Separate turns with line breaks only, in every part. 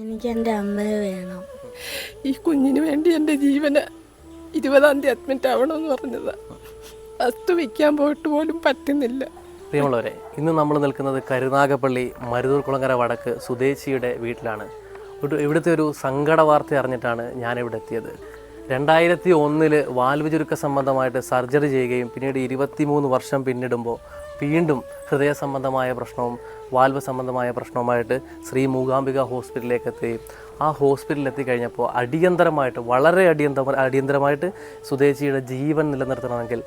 എനിക്ക് എന്റെ അമ്മയെ വേണം.
ഈ കുഞ്ഞിന് വേണ്ടി എന്റെ ജീവന് ഇരുപതാം തീയതി അഡ്മിറ്റ് ആവണമെന്ന് പറഞ്ഞതാ. വസ്തു വിൽക്കാൻ പോയിട്ട് പോലും പറ്റുന്നില്ല.
പ്രിയമുള്ളവരെ ഇന്ന് നമ്മൾ നിൽക്കുന്നത് കരുനാഗപ്പള്ളി മരുതൂർ കുളങ്ങര വടക്ക് സുദേശിയുടെ വീട്ടിലാണ്. ഒരു ഇവിടുത്തെ ഒരു സങ്കട വാർത്ത അറിഞ്ഞിട്ടാണ് ഞാനിവിടെ എത്തിയത്. രണ്ടായിരത്തി ഒന്നിൽ വാൽവ് ചുരുക്ക സംബന്ധമായിട്ട് സർജറി ചെയ്യുകയും പിന്നീട് ഇരുപത്തിമൂന്ന് വർഷം പിന്നിടുമ്പോൾ വീണ്ടും ഹൃദയ സംബന്ധമായ പ്രശ്നവും വാൽവ് സംബന്ധമായ പ്രശ്നവുമായിട്ട് ശ്രീ മൂകാംബിക ഹോസ്പിറ്റലിലേക്ക് എത്തുകയും ആ ഹോസ്പിറ്റലിൽ എത്തിക്കഴിഞ്ഞപ്പോൾ അടിയന്തരമായിട്ട് വളരെ അടിയന്തര അടിയന്തരമായിട്ട് സുദേശിയുടെ ജീവൻ നിലനിർത്തണമെങ്കിൽ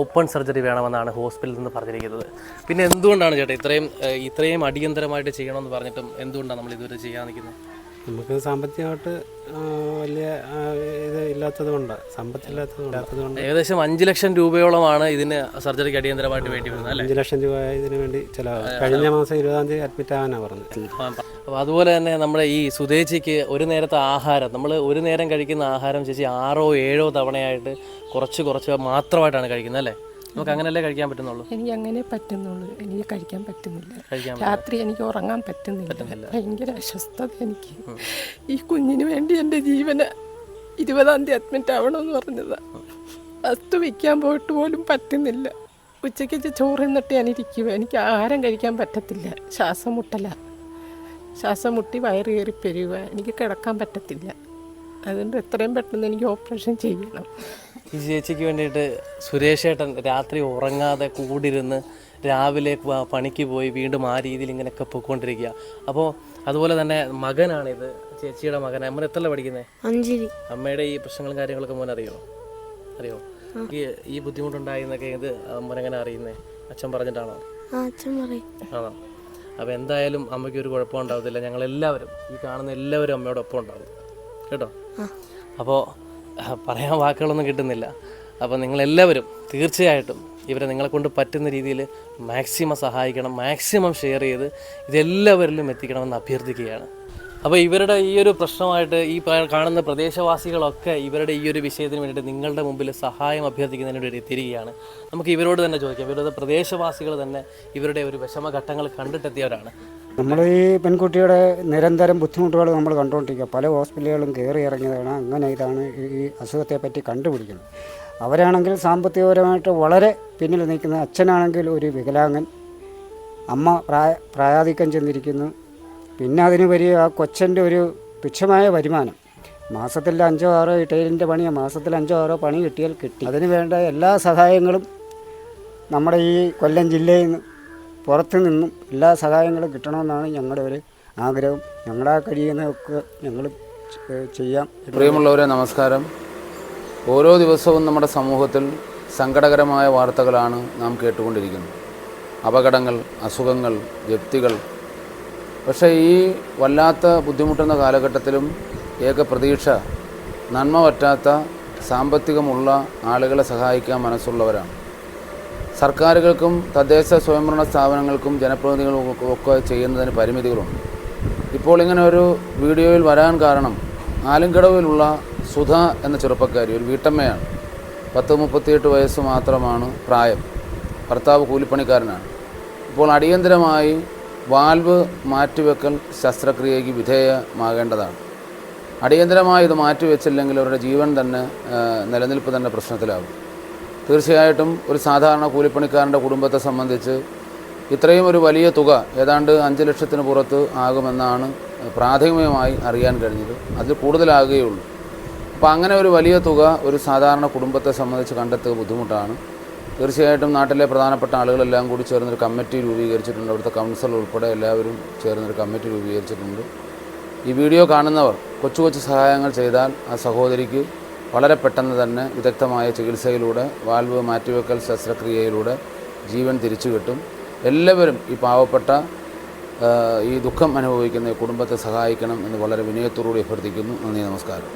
ഓപ്പൺ സർജറി വേണമെന്നാണ് ഹോസ്പിറ്റലിൽ നിന്ന് പറഞ്ഞിരിക്കുന്നത്. പിന്നെ എന്തുകൊണ്ടാണ് ചേട്ടാ ഇത്രയും ഇത്രയും അടിയന്തരമായിട്ട് ചെയ്യണമെന്ന് പറഞ്ഞിട്ടും എന്തുകൊണ്ടാണ് നമ്മൾ ഇതുവരെ ചെയ്യാൻ നിൽക്കുന്നത്?
നമുക്ക് സാമ്പത്തികമായിട്ട് വലിയ ഇത് ഇല്ലാത്തത് കൊണ്ട് സമ്പത്തില്ലാത്തത് കൊണ്ട്
ഏകദേശം അഞ്ച് ലക്ഷം രൂപയോളമാണ് ഇതിന് സർജറിക്ക് അടിയന്തരമായിട്ട് വേണ്ടി വരുന്നത്
അഞ്ച് ലക്ഷം രൂപ ഇതിന് വേണ്ടി ചിലവ്. കഴിഞ്ഞ മാസം ഇരുപതാം തീയതി അഡ്മിറ്റ് ആവാനാണ് പറഞ്ഞത്.
അപ്പോൾ അതുപോലെ തന്നെ നമ്മുടെ ഈ സുതേച്ചിക്ക് ഒരു നേരത്തെ ആഹാരം നമ്മൾ ഒരു നേരം കഴിക്കുന്ന ആഹാരം ചേച്ചി ആറോ ഏഴോ തവണയായിട്ട് കുറച്ച് കുറച്ച് മാത്രമായിട്ടാണ് കഴിക്കുന്നത് അല്ലേ? നമുക്ക് അങ്ങനെയല്ലേ കഴിക്കാൻ പറ്റുന്നുള്ളൂ?
എനിക്ക് അങ്ങനെ പറ്റുന്നുള്ളൂ. എനിക്ക് കഴിക്കാൻ പറ്റുന്നില്ല. രാത്രി എനിക്ക് ഉറങ്ങാൻ പറ്റുന്നില്ല. ഭയങ്കര അസ്വസ്ഥത എനിക്ക്. ഈ കുഞ്ഞിന് വേണ്ടി എന്റെ ജീവന് ഇരുപതാം തീയതി അഡ്മിറ്റ് ആവണമെന്ന് പറഞ്ഞതാ. വസ്തു വിൽക്കാൻ പോയിട്ട് പോലും പറ്റുന്നില്ല. ഉച്ചയ്ക്ക് ചോറ് എന്നിട്ട് ഞാൻ ഇരിക്കുക എനിക്ക് ആഹാരം കഴിക്കാൻ പറ്റത്തില്ല. ശ്വാസം മുട്ടല. ശ്വാസം മുട്ടി വയറ് കയറി പെരുക എനിക്ക് കിടക്കാൻ പറ്റത്തില്ല. അതുകൊണ്ട് എത്രയും പെട്ടെന്ന് എനിക്ക് ഓപ്പറേഷൻ ചെയ്യണം.
ഈ ചേച്ചിക്ക് വേണ്ടിയിട്ട് സുരേഷ് ഏട്ടൻ രാത്രി ഉറങ്ങാതെ കൂടിരുന്ന് രാവിലെ പണിക്ക് പോയി വീണ്ടും ആ രീതിയിൽ ഇങ്ങനെയൊക്കെ പോയിക്കൊണ്ടിരിക്കുക. അപ്പോൾ അതുപോലെ തന്നെ മകനാണിത്. ചേച്ചിയുടെ മകൻ അമ്മ എത്ര പഠിക്കുന്നത്
അഞ്ചിരി
അമ്മയുടെ ഈ പ്രശ്നങ്ങളും കാര്യങ്ങളൊക്കെ മോനെ അറിയോ? അറിയോ? ഈ ബുദ്ധിമുട്ടുണ്ടായിരുന്നൊക്കെ ഇത് മോനെങ്ങനെ അറിയുന്നേ? അച്ഛൻ പറഞ്ഞിട്ടാണോ?
അച്ഛൻ പറയും.
ആണോ? അപ്പോൾ എന്തായാലും അമ്മയ്ക്ക് ഒരു കുഴപ്പം ഉണ്ടാവത്തില്ല. ഞങ്ങൾ എല്ലാവരും ഈ കാണുന്ന എല്ലാവരും അമ്മയോടൊപ്പം ഉണ്ടാവും. കേട്ടോ? അപ്പോൾ പറയാൻ വാക്കുകളൊന്നും കിട്ടുന്നില്ല. അപ്പോൾ നിങ്ങളെല്ലാവരും തീർച്ചയായിട്ടും ഇവരെ നിങ്ങളെ കൊണ്ട് പറ്റുന്ന രീതിയിൽ മാക്സിമം സഹായിക്കണം മാക്സിമം ഷെയർ ചെയ്ത് ഇതെല്ലാവരിലും എത്തിക്കണമെന്ന് അഭ്യർത്ഥിക്കുകയാണ്. അപ്പോൾ ഇവരുടെ ഈ ഒരു പ്രശ്നമായിട്ട് ഈ കാണുന്ന പ്രദേശവാസികളൊക്കെ ഇവരുടെ ഈ ഒരു വിഷയത്തിന് വേണ്ടിയിട്ട് നിങ്ങളുടെ മുമ്പിൽ സഹായം അഭ്യർത്ഥിക്കുന്നതിന് വേണ്ടി എത്തിയിരിക്കുകയാണ് നമുക്ക് ഇവരോട് തന്നെ ചോദിക്കാം. ഇവരുടെ പ്രദേശവാസികൾ തന്നെ ഇവരുടെ ഒരു വിഷമഘട്ടങ്ങൾ കണ്ടിട്ടെത്തിയവരാണ്.
നമ്മൾ ഈ പെൺകുട്ടിയുടെ നിരന്തരം ബുദ്ധിമുട്ടുകൾ നമ്മൾ കണ്ടുകൊണ്ടിരിക്കുക. പല ഹോസ്പിറ്റലുകളും കയറി ഇറങ്ങിയതാണ്. അങ്ങനെ ഇതാണ് ഈ- അസുഖത്തെപ്പറ്റി അസുഖത്തെ പറ്റി കണ്ടുപിടിക്കുന്നത്. അവരാണെങ്കിൽ സാമ്പത്തികപരമായിട്ട് വളരെ പിന്നിൽ നിൽക്കുന്ന അച്ഛനാണെങ്കിൽ ഒരു വികലാംഗൻ. അമ്മ പ്രായ പ്രായാധിക്യം ചെന്നിരിക്കുന്നു. പിന്നെ അതിന് വലിയ ആ കൊച്ചന്റെ ഒരു തുച്ഛമായ വരുമാനം. മാസത്തിൽ അഞ്ചോ ആറോ ടൈലിന്റെ പണി മാസത്തിൽ അഞ്ചോ ആറോ പണി കിട്ടിയാൽ കിട്ടി. അതിന് വേണ്ട എല്ലാ സഹായങ്ങളും നമ്മുടെ ഈ കൊല്ലം ജില്ലയിൽ നിന്ന് പുറത്തു നിന്നും എല്ലാ സഹായങ്ങളും കിട്ടണമെന്നാണ് ഞങ്ങളുടെ ഒരു ആഗ്രഹം. ഞങ്ങളാ കഴിയുന്നതൊക്കെ ഞങ്ങൾ ചെയ്യാം.
പ്രിയമുള്ളവരെ നമസ്കാരം. ഓരോ ദിവസവും നമ്മുടെ സമൂഹത്തിൽ സങ്കടകരമായ വാർത്തകളാണ് നാം കേട്ടുകൊണ്ടിരിക്കുന്നത്. അപകടങ്ങൾ അസുഖങ്ങൾ ജപ്തികൾ പക്ഷേ ഈ വല്ലാത്ത ബുദ്ധിമുട്ടുന്ന കാലഘട്ടത്തിലും ഏക പ്രതീക്ഷ നന്മ പറ്റാത്ത സാമ്പത്തികമുള്ള ആളുകളെ സഹായിക്കാൻ മനസ്സുള്ളവരാണ്. സർക്കാരുകൾക്കും തദ്ദേശ സ്വയംഭരണ സ്ഥാപനങ്ങൾക്കും ജനപ്രതിനിധികൾക്കും ഒക്കെ ചെയ്യുന്നതിന് പരിമിതികളുണ്ട്. ഇപ്പോൾ ഇങ്ങനെ ഒരു വീഡിയോയിൽ വരാൻ കാരണം ആലുംകടവിലുള്ള സുധ എന്ന ചെറുപ്പക്കാരി ഒരു വീട്ടമ്മയാണ്. പത്ത് മുപ്പത്തിയെട്ട് വയസ്സ് മാത്രമാണ് പ്രായം. ഭർത്താവ് കൂലിപ്പണിക്കാരനാണ്. ഇപ്പോൾ അടിയന്തരമായി വാൽവ് മാറ്റിവെക്കൽ ശസ്ത്രക്രിയയ്ക്ക് വിധേയമാകേണ്ടതാണ്. അടിയന്തരമായി ഇത് മാറ്റിവെച്ചില്ലെങ്കിൽ അവരുടെ ജീവൻ തന്നെ നിലനിൽപ്പ് തന്നെ പ്രശ്നത്തിലാകും. തീർച്ചയായിട്ടും ഒരു സാധാരണ കൂലിപ്പണിക്കാരന്റെ കുടുംബത്തെ സംബന്ധിച്ച് ഇത്രയും ഒരു വലിയ തുക ഏതാണ്ട് അഞ്ച് ലക്ഷത്തിന് പുറത്ത് ആകുമെന്നാണ് പ്രാഥമികമായി അറിയാൻ കഴിഞ്ഞത്. അതിൽ കൂടുതലാകുകയുള്ളൂ. അപ്പോൾ അങ്ങനെ ഒരു വലിയ തുക ഒരു സാധാരണ കുടുംബത്തെ സംബന്ധിച്ച് കണ്ടെത്തുക ബുദ്ധിമുട്ടാണ്. തീർച്ചയായിട്ടും നാട്ടിലെ പ്രധാനപ്പെട്ട ആളുകളെല്ലാം കൂടി ചേർന്നൊരു കമ്മിറ്റി രൂപീകരിച്ചിട്ടുണ്ട്. അവിടുത്തെ കൗൺസിലർ ഉൾപ്പെടെ എല്ലാവരും ചേർന്നൊരു കമ്മിറ്റി രൂപീകരിച്ചിട്ടുണ്ട്. ഈ വീഡിയോ കാണുന്നവർ കൊച്ചു കൊച്ചു സഹായങ്ങൾ ചെയ്താൽ ആ സഹോദരിക്ക് വളരെ പെട്ടെന്ന് തന്നെ വിദഗ്ധമായ ചികിത്സയിലൂടെ വാൽവ് മാറ്റിവെക്കൽ ശസ്ത്രക്രിയയിലൂടെ ജീവൻ തിരിച്ചു കിട്ടും. എല്ലാവരും ഈ പാവപ്പെട്ട ഈ ദുഃഖം അനുഭവിക്കുന്ന കുടുംബത്തെ സഹായിക്കണം എന്ന് വളരെ വിനയത്തോടുകൂടി അഭ്യർത്ഥിക്കുന്നു. നന്ദി നമസ്കാരം.